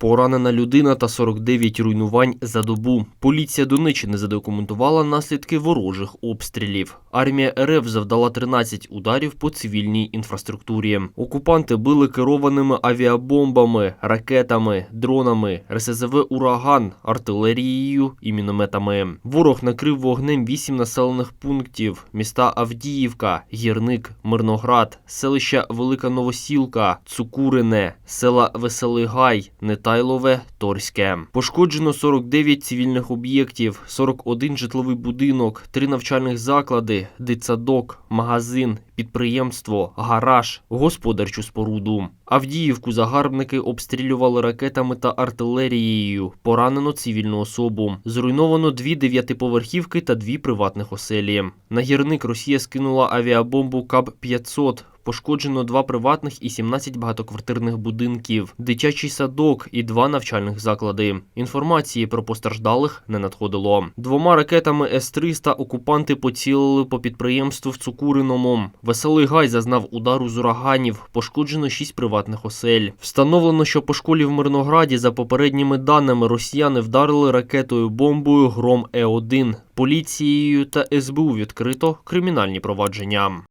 Поранена людина та 49 руйнувань за добу. Поліція Донеччини задокументувала наслідки ворожих обстрілів. Армія РФ завдала 13 ударів по цивільній інфраструктурі. Окупанти били керованими авіабомбами, ракетами, дронами, РСЗВ «Ураган», артилерією і мінометами. Ворог накрив вогнем 8 населених пунктів: міста Авдіївка, Гірник, Мирноград, селища Велика Новосілка, Цукурине, села Веселий Гай, Нетайлове, Торське. Пошкоджено 49 цивільних об'єктів, 41 житловий будинок, 3 навчальних заклади, дитсадок, магазин, підприємство, гараж, господарчу споруду. Авдіївку загарбники обстрілювали ракетами та артилерією. Поранено цивільну особу. Зруйновано дві дев'ятиповерхівки та дві приватних оселі. На гірник Росія скинула авіабомбу КАБ-500. Пошкоджено два приватних і 17 багатоквартирних будинків, дитячий садок і два навчальних заклади. Інформації про постраждалих не надходило. Двома ракетами С-300 окупанти поцілили по підприємству в Цукуриному. Веселий Гай зазнав удару з ураганів. Пошкоджено шість приватних осель. Встановлено, що по школі в Мирнограді за попередніми даними росіяни вдарили ракетою бомбою Гром Е-1. Поліцією та СБУ відкрито кримінальні провадження.